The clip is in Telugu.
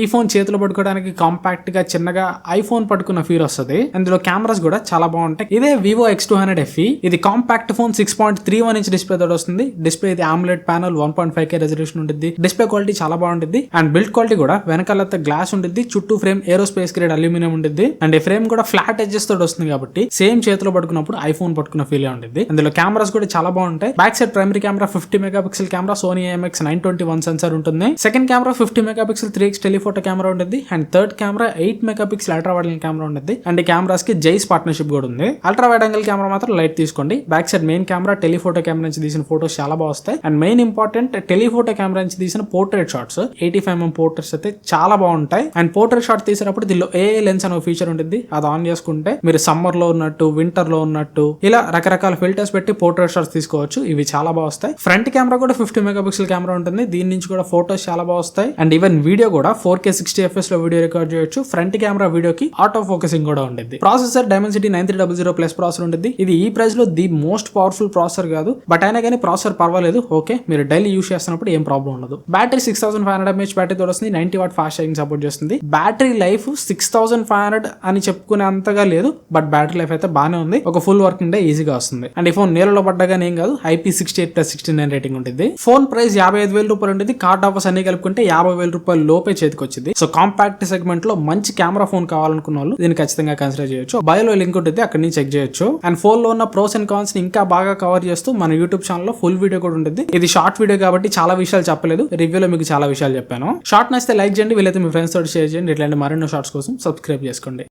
ఈ ఫోన్ చేతిలో పట్టుకోవడానికి కాంపాక్ట్గా చిన్నగా ఐఫోన్ పట్టుకున్న ఫీల్ వస్తుంది. అందులో కెమెరాస్ కూడా చాలా బాగుంటాయి. ఇదే Vivo X two hundred F ఇది compact phone six point three one inch display తోటి వస్తుంది. డిస్ప్లే ఇది AMOLED panel one point five K resolution ఉంటుంది డిస్ప్లే క్వాలిటీ చాలా బాగుంటుంది అండ్ బిల్డ్ క్వాలిటీ కూడా వెనకాల గ్లాస్ ఉంటుంది చుట్టూ ఫ్రేమ్ ఏరోస్పేస్ గ్రేడ్ అల్యూమినియం ఉంటుంది అండ్ ఈ ఫ్రేమ్ కూడా ఫ్లాట్ ఎడ్జెస్ తోటి వస్తుంది కాబట్టి సేమ్ చేతిలో పట్టుకున్నప్పుడు ఐఫోన్ పట్టుకున్న ఫీల్ ఉంటుంది అందులో కెమెరాస్ కూడా చాలా బాగుంటాయి. Back side primary camera fifty mega pixel camera Sony MX nine twenty one sensor ఉంటుంది. Second camera fifty mega pixel three X photo camera ఉంటుంది and third camera eight mega pixel ultra wide camera ఉంటుంది అండ్ కెమెరాస్కి జైస్ పార్ట్నర్షిప్ కూడా ఉంది. అల్ట్రా వైడ్ యాంగిల్ కెమెరా మాత్రం లైట్ తీసుకోండి. Back side main camera telephoto camera నుంచి తీసిన ఫోటోస్ చాలా బాగా వస్తాయి. And main important telephoto camera నుంచి తీసిన portrait shots eighty five MM portraits అయితే చాలా బాగుంటాయి. అండ్ పోర్ట్రేట్ షాట్ తీసినప్పుడు దీనిలో ఏ లెన్స్ అనే ఫీచర్ ఉంటుంది అది ఆన్ చేసుకుంటే మీరు సమ్మర్లో ఉన్నట్టు వింటర్లో ఉన్నట్టు ఇలా రకరకాల ఫిల్టర్స్ పెట్టి పోర్ట్రేట్ షాట్స్ తీసుకోవచ్చు. ఇవి చాలా బాగా వస్తాయి. ఫ్రంట్ కెమెరా కూడా ఫిఫ్టీ మెగా పిక్సెల్ కెమెరా ఉంటుంది. దీని నుంచి కూడా ఫోటోస్ చాలా బాగా వస్తాయి. అండ్ ఈవెన్ వీడియో కూడా ఫోర్ కే సిక్స్టీ ఎఫ్ఎస్లో వీడియో రికార్డ్ చేయొచ్చు. ఫ్రంట్ కెమెరా వీడియోకి ఆటో ఫోకసింగ్ కూడా ఉండేది processor Dimensity nine three double zero plus processor ఉంటుంది ఇది ఈ ప్రైస్లో ది మోస్ట్ పవర్ఫుల్ ప్రాసెసర్ కాదు. బట్ అయినా కానీ ప్రాసెసర్ పర్వాలేదు. ఓకే మీరు డైలీ యూస్ చేస్తున్నప్పుడు ఏం ప్రాబ్లం ఉండదు. Battery six thousand five hundred MH battery వస్తుంది ninety watt fast charging support చేస్తుంది. Battery life six thousand five hundred అని చెప్పుకునే అంతగా లేదు. బట్ బ్యాటరీ లైఫ్ అయితే బాగానే ఉంది. ఒక ఫుల్ వర్కింగ్ డే ఈజీగా వస్తుంది. అండ్ ఈ ఫోన్ నీళ్ళలో పడ్డగానే ఏం కాదు. IP sixty eight plus sixty nine rating ఉంటుంది ఫోన్ ప్రైస్ యాభై ఐదు వేల రూపాయలు ఉంటుంది కార్డ్ ఆఫర్స్ అన్ని కలుపుకుంటే యాభై వేల రూపాయలు లోపే చేతికి వచ్చింది సో కాంపాక్ట్ సెగ్మెంట్లో మంచి కెమెరా ఫోన్ కావాలనుకున్న వాళ్ళు దీన్ని ఖచ్చితంగా కన్సిడర్ చేయొచ్చు. బయోలో లింక్ ఉంటుంది అక్కడ నుంచి చెక్ చేయొచ్చు. అండ్ ఫోన్లో ఉన్న ప్రోస్ అండ్ కాన్స్ని ఇంకా బాగా కవర్ చేస్తూ మన యూట్యూబ్ ఛానల్లో ఫుల్ వీడియో కూడా ఉంటుంది ఇది షార్ట్ వీడియో కాబట్టి చాలా విషయాలు చెప్పలేదు. రివ్యూలో మీకు చాలా విషయాలు చెప్పాను. షార్ట్ నచ్చితే లైక్ చేయండి వీలైతే మీ ఫ్రెండ్స్ తోటి షేర్ చేయండి. ఇట్లాంటి మరెన్నో షార్ట్స్ కోసం సబ్స్క్రైబ్ చేసుకోండి.